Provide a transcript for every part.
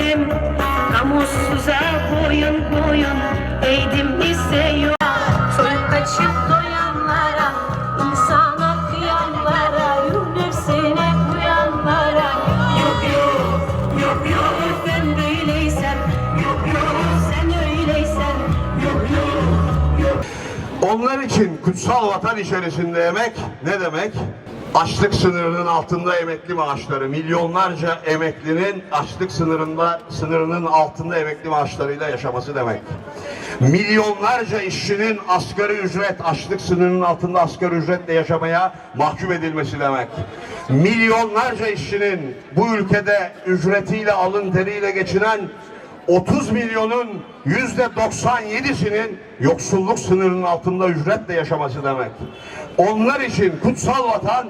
verdim Namussuza boyun boyun eğdim ise yok Soyup kaçıp doyanlara insana kıyanlara Yuh nefsine uyanlara. Yok yok yok yok ben böyleysem Yok yok sen öyleysen. Yok yok yok. Onlar için kutsal vatan içerisinde yemek ne demek? Açlık sınırının altında emekli maaşları, milyonlarca emeklinin açlık sınırında sınırının altında emekli maaşlarıyla yaşaması demek. Milyonlarca işçinin asgari ücret, açlık sınırının altında asgari ücretle yaşamaya mahkum edilmesi demek. Milyonlarca işçinin bu ülkede ücretiyle, alın teriyle geçinen 30 milyonun yüzde 97'sinin yoksulluk sınırının altında ücretle yaşaması demek. Onlar için kutsal vatan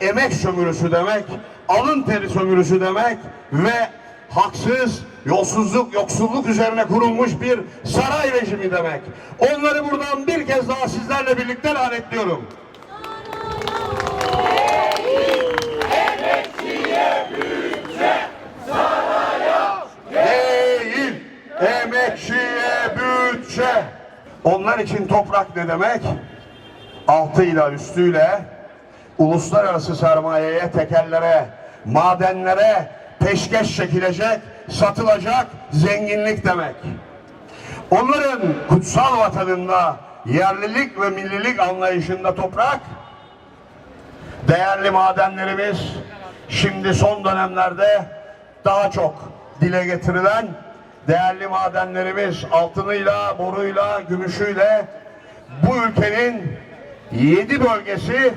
emek sömürüsü demek, alın teri sömürüsü demek ve haksız, yolsuzluk, yoksulluk üzerine kurulmuş bir saray rejimi demek. Onları buradan bir kez daha sizlerle birlikte lanetliyorum. Onlar için toprak ne demek? Altıyla üstüyle uluslararası sermayeye, tekerlere, madenlere peşkeş çekilecek, satılacak zenginlik demek. Onların kutsal vatanında yerlilik ve millilik anlayışında toprak değerli madenlerimiz şimdi son dönemlerde daha çok dile getirilen değerli madenlerimiz altınıyla, boruyla, gümüşüyle bu ülkenin yedi bölgesi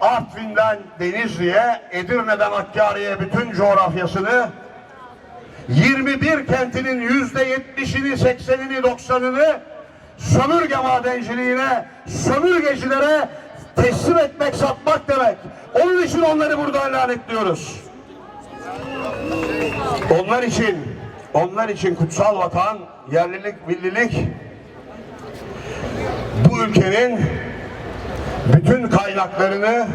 Artvin'den Denizli'ye, Edirne'den Hakkari'ye bütün coğrafyasını 21 kentinin yüzde yetmişini, seksenini, doksanını sömürge madenciliğine, sömürgecilere teslim etmek, satmak demek. Onun için onları burada lanetliyoruz. Onlar için, onlar için kutsal vatan, yerlilik, millilik bu ülkenin bütün kaynaklarını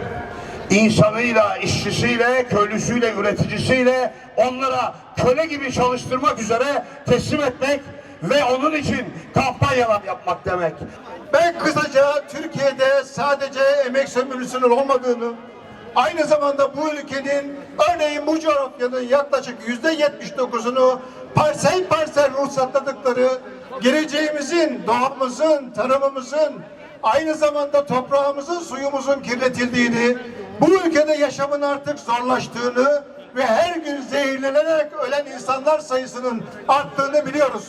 insanıyla, işçisiyle, köylüsüyle, üreticisiyle onlara köle gibi çalıştırmak üzere teslim etmek ve onun için kampanyalar yapmak demek. Ben kısaca Türkiye'de sadece emek sömürüsünün olmadığını, aynı zamanda bu ülkenin örneğin bu coğrafyanın yaklaşık yüzde yetmiş dokuzunu parsel parsel ruhsatladıkları, geleceğimizin, doğamızın, tarımımızın, aynı zamanda toprağımızın, suyumuzun kirletildiğini, bu ülkede yaşamın artık zorlaştığını ve her gün zehirlenerek ölen insanlar sayısının arttığını biliyoruz.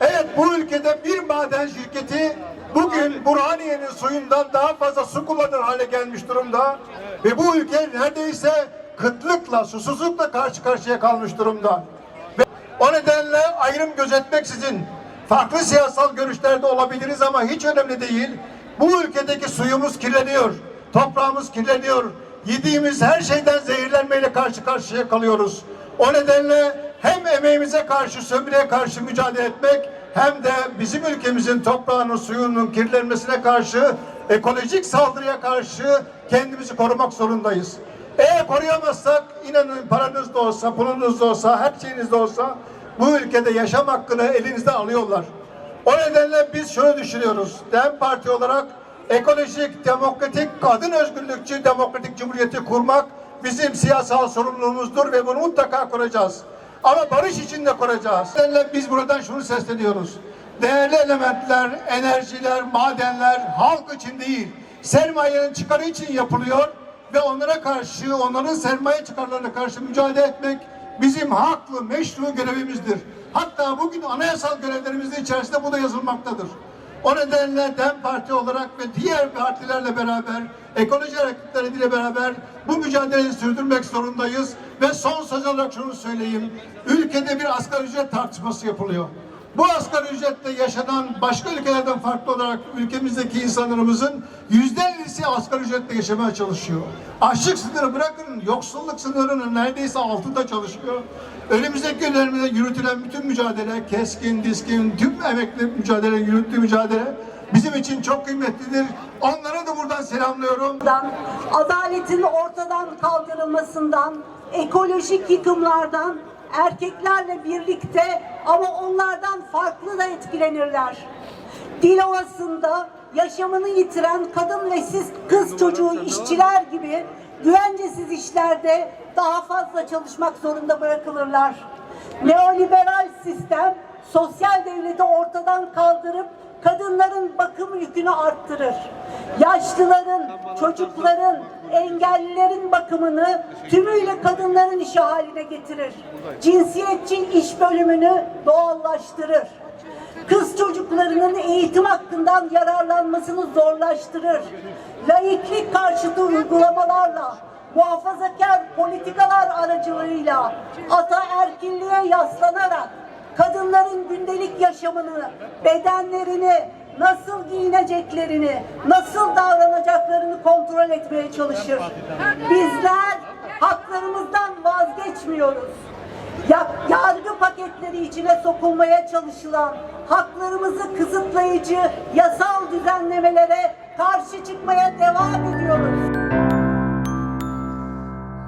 Evet bu ülkede bir maden şirketi bugün Burhaniye'nin suyundan daha fazla su kullanır hale gelmiş durumda. Ve bu ülke neredeyse kıtlıkla, susuzlukla karşı karşıya kalmış durumda. O nedenle ayrım gözetmeksizin farklı siyasal görüşlerde olabiliriz ama hiç önemli değil. Bu ülkedeki suyumuz kirleniyor, toprağımız kirleniyor. Yediğimiz her şeyden zehirlenmeyle karşı karşıya kalıyoruz. O nedenle hem emeğimize karşı, sömürüye karşı mücadele etmek hem de bizim ülkemizin toprağının, suyunun kirlenmesine karşı, ekolojik saldırıya karşı kendimizi korumak zorundayız. Eğer koruyamazsak inanın paranız da olsa, pulunuz da olsa, her şeyiniz de olsa bu ülkede yaşam hakkını elinizde alıyorlar. O nedenle biz şöyle düşünüyoruz. DEM Parti olarak ekolojik, demokratik, kadın özgürlükçü demokratik cumhuriyeti kurmak bizim siyasal sorumluluğumuzdur ve bunu mutlaka kuracağız. Ama barış içinde kuracağız. Biz buradan şunu sesleniyoruz. Değerli elementler, enerjiler, madenler halk için değil, sermayenin çıkarı için yapılıyor ve onlara karşı, onların sermaye çıkarlarına karşı mücadele etmek bizim haklı, meşru görevimizdir. Hatta bugün anayasal görevlerimizin içerisinde bu da yazılmaktadır. O nedenle DEM Parti olarak ve diğer partilerle beraber, ekoloji hareketleriyle beraber bu mücadeleyi sürdürmek zorundayız. Ve son söz olarak şunu söyleyeyim. Ülkede bir asgari ücret tartışması yapılıyor. Bu asgari ücretle yaşanan başka ülkelerden farklı olarak ülkemizdeki insanlarımızın yüzde ellisi asgari ücretle yaşamaya çalışıyor. Açlık sınırı bırakın yoksulluk sınırının neredeyse altında çalışıyor. Önümüzdeki günlerimizde yürütülen bütün mücadele, keskin, diskin, tüm emekli mücadele, yürüttüğü mücadele bizim için çok kıymetlidir. Onlara da buradan selamlıyorum. adaletin ortadan kaldırılmasından, ekolojik yıkımlardan, erkeklerle birlikte ama onlardan farklı da etkilenirler. Dilovası'nda yaşamını yitiren kadın ve siz kız çocuğu işçiler gibi güvencesiz işlerde daha fazla çalışmak zorunda bırakılırlar. Neoliberal sistem sosyal devleti ortadan kaldırıp kadınların bakım yükünü arttırır. Yaşlıların, çocukların, engellilerin bakımını tümüyle kadınların işi haline getirir. Cinsiyetçi iş bölümünü doğallaştırır. Kız çocuklarının eğitim hakkından yararlanmasını zorlaştırır. Laiklik karşıtı uygulamalarla, muhafazakar politikalar aracılığıyla, ataerkilliğe yaslanarak kadınların gündelik yaşamını, bedenlerini, nasıl giyineceklerini, nasıl davranacaklarını kontrol etmeye çalışır. Bizler haklarımızdan vazgeçmiyoruz. Ya- yargı paketleri içine sokulmaya çalışılan haklarımızı kısıtlayıcı yasal düzenlemelere karşı çıkmaya devam ediyoruz.